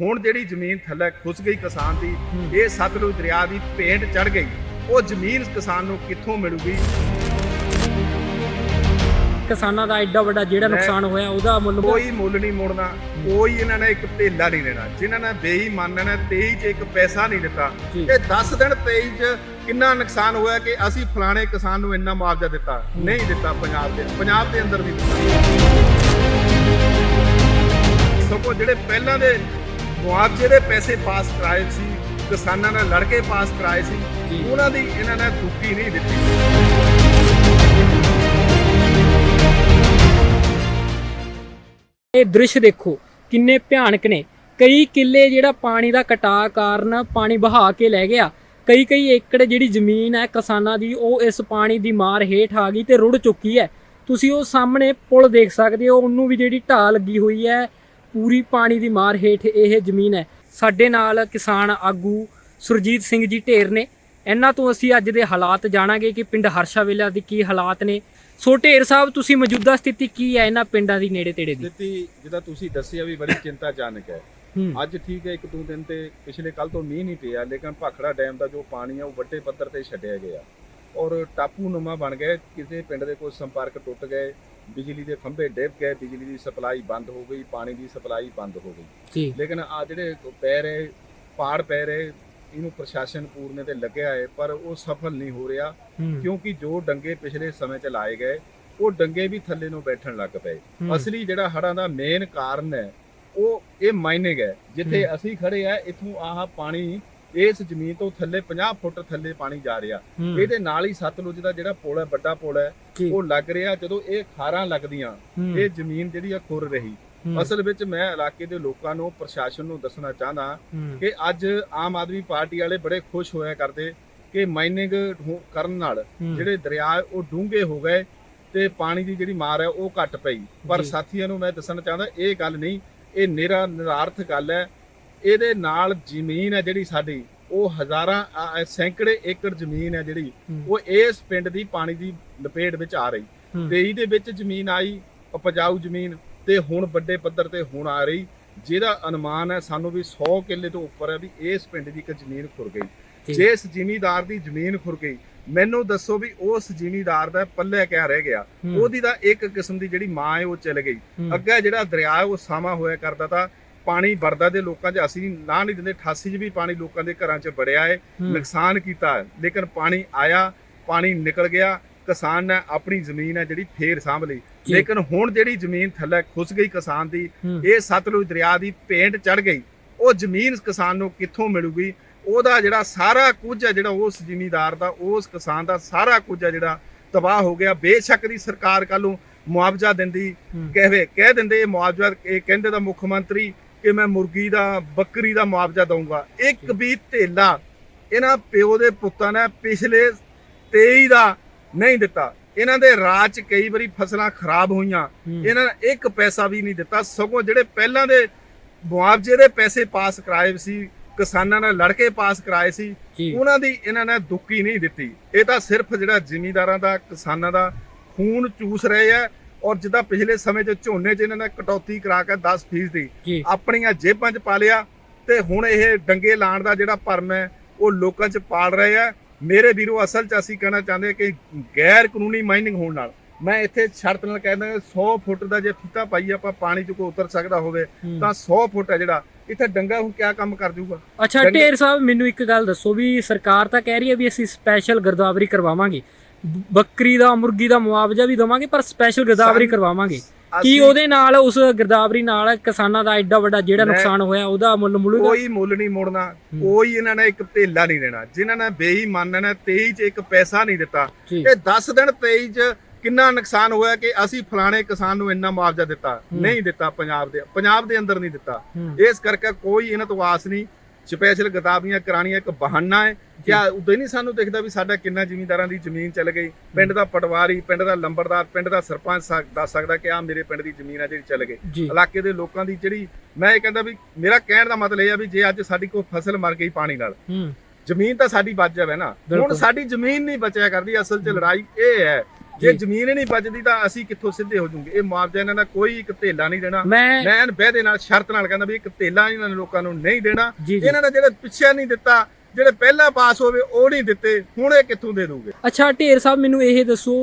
ਹੁਣ ਜਿਹੜੀ ਜ਼ਮੀਨ ਥੱਲੇ ਖੁੱਸ ਗਈ ਕਿਸਾਨ ਦੀ ਇਹ ਸਤਲੁਜ ਦਰਿਆ ਦੀ ਭੇਂਟ ਚੜ ਗਈ। ਉਹ ਜ਼ਮੀਨ ਕਿਸਾਨ ਨੂੰ ਕਿੱਥੋਂ ਮਿਲੂਗੀ? ਕਿਸਾਨਾਂ ਦਾ ਐਡਾ ਵੱਡਾ ਜਿਹੜਾ ਨੁਕਸਾਨ ਹੋਇਆ ਉਹਦਾ ਮੁੱਲ ਕੋਈ ਮੁੱਲ ਨਹੀਂ ਮੋੜਨਾ ਕੋਈ ਇਹਨਾਂ ਨੇ ਇੱਕ ਢੇਲਾ ਨਹੀਂ ਲੈਣਾ। ਜਿਨ੍ਹਾਂ ਨੇ ਬੇਈਮਾਨਾਂ ਨੇ 23 ਚ ਇੱਕ ਪੈਸਾ ਨਹੀਂ ਦਿੱਤਾ। ਇਹ 10 ਦਿਨ 23 ਚ ਕਿੰਨਾ ਨੁਕਸਾਨ ਹੋਇਆ ਕਿ ਅਸੀਂ ਫਲਾਣੇ ਕਿਸਾਨ ਨੂੰ ਇੰਨਾ ਮੁਆਵਜ਼ਾ ਦਿੱਤਾ? ਨਹੀਂ ਦਿੱਤਾ ਪੰਜਾਬ ਦੇ ਪੰਜਾਬ ਦੇ ਅੰਦਰ ਨਹੀਂ ਦਿੱਤਾ। ਸਗੋਂ ਜਿਹੜੇ ਪਹਿਲਾਂ ਦੇ ਮੁਆਵਜ਼ੇ ਦੇ ਪੈਸੇ ਪਾਸ ਕਰਾਏ ਸੀ ਕਿਸਾਨਾਂ ਨੇ ਲੜ ਕੇ ਪਾਸ ਕਰਾਏ ਸੀ। ਉਹਨਾਂ ਦੀ ਇਹਨਾਂ ਨੇ ਦੁੱਕੀ ਨਹੀਂ ਦਿੱਤੀ। ਇਹ ਦ੍ਰਿਸ਼ ਦੇਖੋ ਕਿੰਨੇ ਭਿਆਨਕ ਨੇ। ਕਈ ਕਿੱਲੇ ਜਿਹੜਾ ਪਾਣੀ ਦਾ ਕਟਾਅ ਕਾਰਨ ਪਾਣੀ ਬਹਾ ਕੇ ਲੈ ਗਿਆ। ਕਈ ਕਈ ਏਕੜ ਜਿਹੜੀ ਜ਼ਮੀਨ ਹੈ ਕਿਸਾਨਾਂ ਦੀ ਉਹ ਇਸ ਪਾਣੀ ਦੀ ਮਾਰ ਹੇਠ ਆ ਗਈ ਤੇ ਰੁੜ ਚੁੱਕੀ ਹੈ। ਤੁਸੀਂ ਉਹ ਸਾਹਮਣੇ ਪੁਲ ਦੇਖ ਸਕਦੇ ਹੋ ਉਹਨੂੰ ਵੀ ਜਿਹੜੀ ਢਾਹ ਲੱਗੀ ਹੋਈ ਹੈ ਪੂਰੀ ਪਾਣੀ ਦੀ ਮਾਰ ਹੇਠ ਇਹ ਜ਼ਮੀਨ ਹੈ। ਸਾਡੇ ਨਾਲ ਕਿਸਾਨ ਆਗੂ ਸੁਰਜੀਤ ਸਿੰਘ ਜੀ ਢੇਰ ਨੇ। ਇਹਨਾਂ ਤੋਂ ਅਸੀਂ ਅੱਜ ਦੇ ਹਾਲਾਤ ਜਾਣਾਂਗੇ ਕਿ ਪਿੰਡ ਹਰਸ਼ਾ ਵੇਲਾ ਦੇ ਕੀ ਹਾਲਾਤ ਨੇ। ਸੋ ਢੇਰ ਸਾਹਿਬ ਤੁਸੀਂ ਮੌਜੂਦਾ ਸਥਿਤੀ ਕੀ ਹੈ ਇਹਨਾਂ ਪਿੰਡਾਂ ਦੀ ਨੇੜੇ ਤੇੜੇ ਦੀ? ਦਿੱਤੀ ਜਿਹਦਾ ਤੁਸੀਂ ਦੱਸਿਆ ਵੀ ਬੜੀ ਚਿੰਤਾਜਨਕ ਹੈ। ਹੂੰ। ਅੱਜ ਠੀਕ ਹੈ ਇੱਕ ਦੋ ਦਿਨ ਤੇ ਪਿਛਲੇ ਕੱਲ ਤੋਂ ਮੀਂਹ ਨਹੀਂ ਪਿਆ ਲੇਕਿਨ ਭਾਖੜਾ ਡੈਮ ਦਾ ਜੋ ਪਾਣੀ ਹੈ ਉਹ ਵੱਡੇ ਪੱਧਰ ਤੇ ਛੱਡਿਆ ਗਿਆ। ਔਰ ਟਾਪੂ ਨੁਮਾ ਬਣ ਗਏ ਕਿਸੇ ਪਿੰਡ ਦੇ ਕੋਈ ਸੰਪਰਕ ਟੁੱਟ ਗਏ ਬਿਜਲੀ ਦੇ ਖੰਭੇ ਡਿੱਗ ਗਏ ਬਿਜਲੀ ਦੀ ਸਪਲਾਈ ਬੰਦ ਹੋ ਗਈ ਪਾਣੀ ਦੀ ਸਪਲਾਈ ਬੰਦ ਹੋ ਗਈ। ਲੇਕਿਨ ਆ ਜਿਹੜੇ ਪੈ ਰਹੇ ਪਾੜ ਪੈ ਰਹੇ ਇਹਨੂੰ ਪ੍ਰਸ਼ਾਸਨ ਪੂਰਨੇ ਤੇ ਲੱਗਿਆ ਹੈ ਪਰ ਉਹ ਸਫਲ ਨਹੀਂ ਹੋ ਰਿਹਾ ਕਿਉਂਕਿ ਜੋ ਡੰਗੇ ਪਿਛਲੇ ਸਮੇਂ ਚ ਲਾਏ ਗਏ ਉਹ ਡੰਗੇ ਵੀ ਥੱਲੇ ਨੂੰ ਬੈਠਣ ਲੱਗ ਪਏ। ਅਸਲੀ ਜਿਹੜਾ ਹੜ੍ਹਾਂ ਦਾ ਮੇਨ ਕਾਰਨ ਹੈ ਉਹ ਇਹ ਮਾਈਨਿੰਗ ਹੈ ਜਿੱਥੇ ਅਸੀਂ ਖੜੇ ਆ ਇਥੋਂ ਆਹ ਪਾਣੀ ਇਸ ਜ਼ਮੀਨ ਤੋਂ ਥੱਲੇ 50 ਫੁੱਟ ਥੱਲੇ ਪਾਣੀ ਜਾ ਰਿਹਾ। ਇਹਦੇ ਨਾਲ ਹੀ ਸਤਲੁਜ ਦਾ ਜਿਹੜਾ ਪੁਲ ਹੈ ਵੱਡਾ ਪੁਲ ਹੈ ਉਹ ਲੱਗ ਰਿਹਾ ਜਦੋਂ ਇਹ ਖਾਰਾਂ ਲੱਗਦੀਆਂ ਇਹ ਜ਼ਮੀਨ ਜਿਹੜੀ ਆ ਖੁਰ ਰਹੀ। ਅਸਲ ਵਿੱਚ ਮੈਂ ਇਲਾਕੇ ਦੇ ਲੋਕਾਂ ਨੂੰ ਪ੍ਰਸ਼ਾਸਨ ਨੂੰ ਦੱਸਣਾ ਚਾਹੁੰਦਾ ਕਿ ਅੱਜ ਆਮ ਆਦਮੀ ਪਾਰਟੀ ਵਾਲੇ ਬੜੇ ਖੁਸ਼ ਹੋਇਆ ਕਰਦੇ ਕਿ ਮਾਈਨਿੰਗ ਕਰਨ ਨਾਲ ਜਿਹੜੇ ਦਰਿਆ ਉਹ ਡੂੰਘੇ ਹੋ ਗਏ ਤੇ ਪਾਣੀ ਦੀ ਜਿਹੜੀ ਮਾਰ ਹੈ ਉਹ ਘਟ ਪਈ। ਪਰ। ਸਾਥੀਆਂ ਨੂੰ ਮੈਂ ਦੱਸਣਾ ਚਾਹੁੰਦਾ ਇਹ ਗੱਲ ਨਹੀਂ ਇਹ ਨਿਰਾ ਨਿਰਾਰਥ ਗੱਲ ਹੈ ਇਹਦੇ ਨਾਲ ਜ਼ਮੀਨ ਹੈ ਜਿਹੜੀ ਸਾਡੀ ਉਹ ਹਜ਼ਾਰਾਂ ਅ, ਸੈਂਕੜੇ ਏਕੜ ਜ਼ਮੀਨ ਹੈ ਜਿਹੜੀ ਉਹ ਇਸ ਪਿੰਡ ਦੀ ਪਾਣੀ ਦੀ ਲਪੇਟ ਵਿੱਚ ਆ ਰਹੀ। ਹੂੰ, 23 ਦੇ ਵਿੱਚ ਜ਼ਮੀਨ ਆਈ ਉਪਜਾਊ ਜ਼ਮੀਨ ਤੇ ਹੁਣ ਵੱਡੇ ਪੱਧਰ ਤੇ ਹੁਣ ਆ ਰਹੀ। ਜਿਹਦਾ ਅਨੁਮਾਨ ਹੈ ਸਾਨੂੰ ਵੀ 100 ਕਿੱਲੇ ਤੋਂ ਉੱਪਰ ਹੈ ਵੀ ਇਸ ਪਿੰਡ ਦੀ ਇੱਕ ਜ਼ਮੀਨ ਖੁਰ ਗਈ। ਜੀ। ਇਸ ਜ਼ਿਮੀਦਾਰ ਦੀ ਜ਼ਮੀਨ ਖੁਰ ਗਈ ਮੈਨੂੰ ਦੱਸੋ ਵੀ ਉਸ ਜ਼ਿਮੀਦਾਰ ਦਾ ਪੱਲੇ ਕਿਆ ਰਹਿ ਗਿਆ। ਉਹਦੀ ਤਾਂ ਇੱਕ ਕਿਸਮ ਦੀ ਜਿਹੜੀ ਮਾਂ ਹੈ ਉਹ ਚਲ ਗਈ। ਅੱਗੇ ਜਿਹੜਾ ਦਰਿਆ ਹੈ ਉਹ ਸਾਮਾ ਹੋਇਆ ਕਰਦਾ ਤਾਂ ਪਾਣੀ ਵਰਦਾ ਦੇ ਲੋਕਾਂ 'ਚ ਅਸੀਂ ਨਾ ਨਹੀਂ ਦਿੰਦੇ 88 'ਚ ਵੀ ਪਾਣੀ ਲੋਕਾਂ ਦੇ ਘਰਾਂ 'ਚ ਵੜਿਆ ਹੈ। ਨੁਕਸਾਨ ਕੀਤਾ ਲੇਕਿਨ ਪਾਣੀ ਆਇਆ ਪਾਣੀ ਨਿਕਲ ਗਿਆ ਕਿਸਾਨ ਨੇ ਆਪਣੀ ਜ਼ਮੀਨ ਹੈ ਜਿਹੜੀ ਫੇਰ ਸਾਂਭ ਲਈ। ਲੇਕਿਨ ਹੁਣ ਜਿਹੜੀ ਜ਼ਮੀਨ ਥੱਲੇ ਖੁੱਸ ਗਈ ਕਿਸਾਨ ਦੀ ਇਹ ਸਤਲੁਜ ਦਰਿਆ ਦੀ ਭੇਂਟ ਚੜ ਗਈ। ਉਹ ਜ਼ਮੀਨ ਕਿਸਾਨ ਨੂੰ ਕਿੱਥੋਂ ਮਿਲੂਗੀ? ਉਹਦਾ ਜਿਹੜਾ ਸਾਰਾ ਕੁਝ ਹੈ ਜਿਹੜਾ ਉਸ ਜ਼ਿਮੀਦਾਰ ਦਾ ਉਸ ਕਿਸਾਨ ਦਾ ਸਾਰਾ ਕੁਝ ਹੈ ਜਿਹੜਾ ਤਬਾਹ ਹੋ ਗਿਆ। ਬੇਸ਼ੱਕ ਦੀ ਸਰਕਾਰ ਕੱਲ ਮੁਆਵਜ਼ਾ ਦਿੰਦੀ ਕਹਵੇ ਕਹਿ ਦਿੰਦੇ ਇਹ ਮੁਆਵਜ਼ਾ ਇਹ ਕਹਿੰਦੇ ਦਾ ਮੁੱਖ ਮੰਤਰੀ ਕਿ ਮੈਂ ਮੁਰਗੀ ਦਾ ਬੱਕਰੀ ਦਾ ਮੁਆਵਜ਼ਾ ਦਊਂਗਾ। ਇੱਕ ਵੀ ਧੇਲਾ ਇਹਨਾਂ ਪਿਓ ਦੇ ਪੁੱਤਾਂ ਨੇ ਪਿਛਲੇ 23 ਦਾ ਨਹੀਂ ਦਿੱਤਾ। ਇਹਨਾਂ ਦੇ ਰਾਜ ਚ ਕਈ ਵਾਰੀ ਫਸਲਾਂ ਖਰਾਬ ਹੋਈਆਂ। ਇਹਨਾਂ ਨੇ ਇੱਕ ਪੈਸਾ ਵੀ ਨਹੀਂ ਦਿੱਤਾ। ਸਗੋਂ ਜਿਹੜੇ ਪਹਿਲਾਂ ਦੇ ਮੁਆਵਜ਼ੇ ਦੇ ਪੈਸੇ ਪਾਸ ਕਰਾਏ ਸੀ ਕਿਸਾਨਾਂ ਨੇ ਲੜ ਕੇ ਪਾਸ ਕਰਾਏ ਸੀ ਉਹਨਾਂ ਦੀ ਇਹਨਾਂ ਨੇ ਦੁੱਕੀ ਨਹੀਂ ਦਿੱਤੀ। ਇਹ ਤਾਂ ਸਿਰਫ ਜਿਹੜਾ ਜ਼ਿਮੀਂਦਾਰਾਂ ਦਾ ਕਿਸਾਨਾਂ ਦਾ ਖੂਨ ਚੂਸ ਰਹੇ ਆ। ਔਰ ਜਿੱਦਾਂ ਪਿਛਲੇ ਸਮੇਂ 'ਚ ਝੋਨੇ 'ਚ ਇਹਨਾਂ ਨੇ ਕਟੌਤੀ ਕਰਾ ਕੇ 10% ਦੀ ਆਪਣੀਆਂ ਜੇਬਾਂ 'ਚ ਪਾ ਲਿਆ ਤੇ ਹੁਣ ਇਹ ਡੰਗੇ ਲਾਣ ਦਾ ਜਿਹੜਾ ਭਰਮ ਹੈ ਉਹ ਲੋਕਾਂ 'ਚ ਪਾਲ ਰਹੇ ਆ। ਮੇਰੇ ਵੀਰੋ ਅਸਲ 'ਚ ਅਸੀਂ ਕਹਿਣਾ ਚਾਹੁੰਦੇ ਕਿ ਗੈਰ ਕਾਨੂੰਨੀ ਮਾਈਨਿੰਗ ਹੋਣ ਨਾਲ ਮੈਂ ਇੱਥੇ ਸ਼ਰਤ ਨਾਲ ਕਹਿੰਦਾ 100 ਫੁੱਟ ਦਾ ਜੇ ਫੀਤਾ ਪਾਈ ਆਪਾਂ ਪਾਣੀ 'ਚ ਕੋਈ ਉਤਰ ਸਕਦਾ ਹੋਵੇ। ਤਾਂ 100 ਫੁੱਟ ਹੈ ਜਿਹੜਾ। ਇੱਥੇ ਡੰਗਾ ਹੁਣ ਕਿਆ ਕੰਮ ਕਰ ਜਾਊਗਾ? ਅੱਛਾ ਢੇਰ ਸਾਹਿਬ ਮੈਨੂੰ ਇੱਕ ਗੱਲ ਦੱਸੋ ਵੀ ਸਰਕਾਰ ਤਾਂ ਕਹਿ ਰਹੀ ਹੈ ਵੀ ਅਸੀਂ ਸਪੈਸ਼ਲ ਗਿਰਦਾਵਰੀ ਕਰਵਾਵਾਂਗੇ। ਬੱਕਰੀ ਦਾ ਮੁਰਗੀ ਦਾ ਮੁਆਵਜ਼ਾ ਵੀ ਦਵਾਂਗੇ ਪਰ ਸਪੈਸ਼ਲ ਗਿਰਦਾਵਰੀ ਕਰਵਾਵਾਂਗੇ। ਕੀ ਉਹਦੇ ਨਾਲ ਉਸ ਗਿਰਦਾਵਰੀ ਨਾਲ ਕਿਸਾਨਾਂ ਦਾ ਐਡਾ ਵੱਡਾ ਜਿਹੜਾ ਨੁਕਸਾਨ ਹੋਇਆ ਉਹਦਾ ਮੁੱਲ ਮੁਲੂਗਾ? ਕੋਈ ਮੁੱਲ ਨਹੀਂ ਮੋੜਨਾ। ਕੋਈ ਇਹਨਾਂ ਨੇ ਇੱਕ ਢੇਲਾ ਨਹੀਂ ਦੇਣਾ। ਜਿਨ੍ਹਾਂ ਨੇ ਬੇਈਮਾਨਾਂ ਨੇ 23 ਚ ਇੱਕ ਪੈਸਾ ਨਹੀਂ ਦਿੱਤਾ। ਇਹ 10 ਦਿਨ 23 ਚ ਕਿੰਨਾ ਨੁਕਸਾਨ ਹੋਇਆ ਕਿ ਅਸੀਂ ਫਲਾਣੇ ਕਿਸਾਨ ਨੂੰ ਇੰਨਾ ਮੁਆਵਜ਼ਾ ਦਿੱਤਾ। ਨਹੀਂ ਦਿੱਤਾ ਪੰਜਾਬ ਦੇ ਪੰਜਾਬ ਦੇ ਅੰਦਰ ਨਹੀਂ ਦਿੱਤਾ। ਇਸ ਕਰਕੇ ਕੋਈ ਇਹਨਾਂ ਤੋਂ ਆਸ ਨਹੀਂ। ਸਪੈਸ਼ਲ ਗਦਾਬੀਆਂ ਕਰਾਣੀਆਂ ਇੱਕ ਬਹਾਨਾ ਹੈ। ਕਿਆ ਉਦੋਂ ਨਹੀਂ ਸਾਨੂੰ ਦਿਖਦਾ ਵੀ ਸਾਡਾ ਕਿੰਨਾ ਜ਼ਿਮੀਂਦਾਰਾਂ ਦੀ ਜ਼ਮੀਨ ਚੱਲ ਗਈ? ਪਿੰਡ ਦਾ ਪਟਵਾਰੀ ਪਿੰਡ ਦਾ ਲੰਬੜਦਾਰ ਪਿੰਡ ਦਾ ਸਰਪੰਚ ਦੱਸ ਸਕਦਾ ਕਿ ਆ ਮੇਰੇ ਪਿੰਡ ਦੀ ਜ਼ਮੀਨ ਆ ਜਿਹੜੀ ਚੱਲ ਗਈ। ਇਲਾਕੇ ਦੇ ਲੋਕਾਂ ਦੀ ਜਿਹੜੀ ਮੈਂ ਇਹ ਕਹਿੰਦਾ ਵੀ ਮੇਰਾ ਕਹਿਣ ਦਾ ਮਤਲਬ ਇਹ ਆ ਵੀ ਜੇ ਅੱਜ ਸਾਡੀ ਕੋਈ ਫਸਲ ਮਰ ਗਈ ਪਾਣੀ ਨਾਲ ਜ਼ਮੀਨ ਤਾਂ ਸਾਡੀ ਬਚ ਜਾਵੇ ਨਾ। ਹੁਣ। ਸਾਡੀ ਜ਼ਮੀਨ ਨਹੀਂ ਬਚਿਆ ਕਰਦੀ ਅਸਲ 'ਚ ਲੜਾਈ ਇਹ ਹੈ ਜੇ। ਜ਼ਮੀਨ ਹੀ ਨਹੀਂ ਬਚਦੀ ਤਾਂ ਅਸੀਂ ਕਿੱਥੋਂ ਸਿੱਧੇ ਹੋ ਜਾਵਾਂਗੇ ਇਹ ਮੁਆਵਜ਼ਾ ਇਹਨਾਂ ਦਾ ਕੋਈ ਇੱਕ ਧੇਲਾ ਨਹੀਂ ਦੇਣਾ। ਮੈਂ ਮੈਂ ਬਹਿਦੇ ਨਾਲ ਸ਼ਰਤ ਨਾਲ ਕਹਿੰਦਾ ਵੀ ਇੱਕ ਧੇਲਾ ਇਹਨਾਂ ਨੇ ਲੋਕਾਂ ਨੂੰ ਨਹੀਂ ਦੇਣਾ। ਇਹਨਾਂ ਨੇ ਜਿਹੜੇ ਪਿੱਛੇ ਨਹੀਂ ਦਿੱਤਾ ਜਿਹੜੇ ਪਹਿਲਾਂ ਪਾਸ ਹੋਵੇ ਉਹ ਨਹੀਂ ਦਿੱਤੇ ਹੁਣ ਇਹ ਕਿੱਥੋਂ ਦੇ ਦੂਗੇ ਅੱਛਾ ਢੇਰ ਸਾਹਿਬ ਮੈਨੂੰ ਇਹ ਦੱਸੋ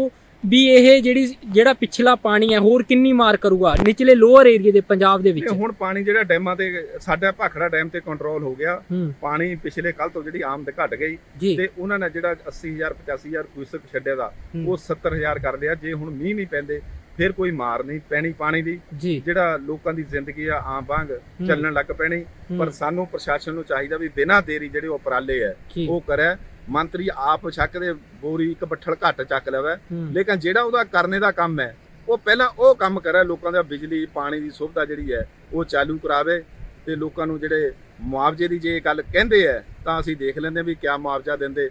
ਵੀ ਇਹ ਜਿਹੜੀ ਜਿਹੜਾ ਪਿਛਲਾ ਪਾਣੀ ਹੈ ਹੋਰ ਕਿੰਨੀ ਮਾਰ ਕਰੂਗਾ ਨਿਚਲੇ ਲੋਅਰ ਏਰੀਆ ਦੇ ਪੰਜਾਬ ਦੇ ਵਿੱਚ? ਇਹ ਹੁਣ ਪਾਣੀ ਜਿਹੜਾ ਡੈਮਾਂ ਤੇ ਸਾਡਾ ਭਾਖੜਾ ਡੈਮ ਤੇ ਕੰਟਰੋਲ ਹੋ ਗਿਆ। ਪਾਣੀ ਪਿਛਲੇ ਕੱਲ ਤੋਂ ਜਿਹੜੀ ਆਮਦ ਘਟ ਗਈ। ਤੇ ਉਹਨਾਂ ਨੇ ਜਿਹੜਾ 80000 85000 ਕਿਊਸਕ ਛੱਡਿਆ ਦਾ। ਉਹ 70000 ਕਰ ਲਿਆ। ਜੇ ਹੁਣ ਮੀਂਹ ਨਹੀਂ ਪੈਂਦੇ ਫਿਰ ਕੋਈ ਮਾਰ ਨਹੀਂ ਪੈਣੀ ਪਾਣੀ ਦੀ। ਜਿਹੜਾ ਲੋਕਾਂ ਦੀ ਜ਼ਿੰਦਗੀ ਆ ਆਮ ਵਾਂਗ ਚੱਲਣ ਲੱਗ ਪੈਣੀ। ਪਰ ਸਾਨੂੰ ਪ੍ਰਸ਼ਾਸਨ ਨੂੰ ਚਾਹੀਦਾ ਵੀ ਬਿਨਾਂ ਦੇਰੀ ਜਿਹੜੇ ਉਪਰਾਲੇ ਆ ਉਹ ਕਰੇ। ਮੰਤਰੀ ਆਪ ਛੱਕ ਦੇ ਬੋਰੀ ਇੱਕ ਬੱਠਲ ਘੱਟ ਚੱਕ ਲਵੇ। ਲੇਕਿਨ ਜਿਹੜਾ ਉਹਦਾ ਕਰਨੇ ਦਾ ਕੰਮ ਹੈ ਉਹ ਪਹਿਲਾਂ ਉਹ ਕੰਮ ਕਰੇ ਲੋਕਾਂ ਦਾ ਬਿਜਲੀ ਪਾਣੀ ਦੀ ਸੁਵਿਧਾ ਜਿਹੜੀ ਹੈ ਉਹ ਚਾਲੂ ਕਰਾਵੇ ਤੇ ਲੋਕਾਂ ਨੂੰ ਜਿਹੜੇ ਮੁਆਵਜ਼ੇ ਦੀ ਜੇ ਗੱਲ ਕਹਿੰਦੇ ਆ ਤਾਂ ਅਸੀਂ ਦੇਖ ਲੈਂਦੇ ਵੀ ਕਿਆ ਮੁਆਵਜ਼ਾ ਦਿੰਦੇ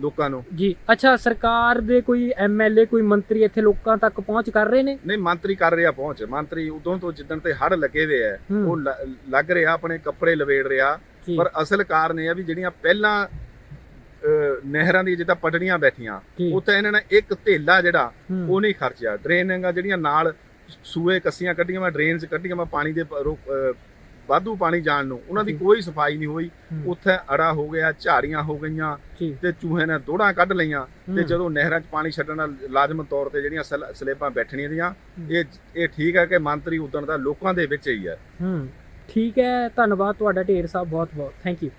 ਲੋਕਾਂ ਨੂੰ। ਜੀ ਅੱਛਾ ਸਰਕਾਰ ਦੇ ਕੋਈ ਐਮਐਲਏ ਕੋਈ ਮੰਤਰੀ ਇੱਥੇ ਲੋਕਾਂ ਤੱਕ ਪਹੁੰਚ ਕਰ ਰਹੇ ਨੇ? ਨਹੀਂ ਮੰਤਰੀ ਕਰ ਰਿਹਾ ਪਹੁੰਚ। ਮੰਤਰੀ ਉਦੋਂ ਤੋਂ ਜਿੱਦਣ ਤੇ ਹੜ ਲੱਗੇ ਹੋਏ ਆ ਹੂੰ, ਉਹ ਲੱਗ ਰਿਹਾ ਆਪਣੇ ਕੱਪੜੇ ਲਵੇੜ ਰਿਹਾ। ਪਰ ਅਸਲ ਕਾਰਨ ਇਹ ਆ ਵੀ ਜਿਹੜੀਆਂ ਪਹਿਲਾਂ ਨਹਿਰਾਂ ਦੀ ਜਿੱਦਾਂ ਪਟੜੀਆਂ ਬੈਠੀਆਂ ਉੱਥੇ ਇਹਨਾਂ ਨੇ ਇੱਕ ਧੇਲਾ ਜਿਹੜਾ ਉਹ ਨਹੀਂ ਖਰਚਿਆ। ਡਰੇਨਿੰਗਾਂ ਜਿਹੜੀਆਂ ਨਾਲ ਸੂਏ ਕੱਸੀਆਂ ਕੱਢੀਆਂ ਮੈਂ ਡਰੇਨਸ ਕੱਢੀਆਂ ਮੈਂ ਪਾਣੀ ਦੇ ਵਾਧੂ ਪਾਣੀ ਜਾਣ ਨੂੰ ਉਹਨਾਂ ਦੀ। ਕੋਈ ਸਫ਼ਾਈ ਨਹੀਂ ਹੋਈ। ਉੱਥੇ ਅੜਾ ਹੋ ਗਿਆ ਝਾੜੀਆਂ ਹੋ ਗਈਆਂ ਤੇ ਚੂਹੇ ਨੇ ਦੋੜਾਂ ਕੱਢ ਲਈਆਂ ਤੇ ਜਦੋਂ ਨਹਿਰਾਂ 'ਚ ਪਾਣੀ ਛੱਡਣ ਨਾਲ ਲਾਜ਼ਮਨ ਤੌਰ ਤੇ ਜਿਹੜੀਆਂ ਸਲ- ਸਲੇਬਾਂ ਬੈਠਣੀਆਂ ਦੀਆਂ। ਇਹ ਇਹ ਠੀਕ ਹੈ ਕਿ ਮੰਤਰੀ ਉਦਣ ਦਾ ਲੋਕਾਂ ਦੇ ਵਿੱਚ ਹੀ ਹੈ। ਹੂੰ। ਠੀਕ ਹੈ ਧੰਨਵਾਦ ਤੁਹਾਡਾ ਢੇਰ ਸਾਹਿਬ ਬਹੁਤ ਬਹੁਤ ਥੈਂਕ ਯੂ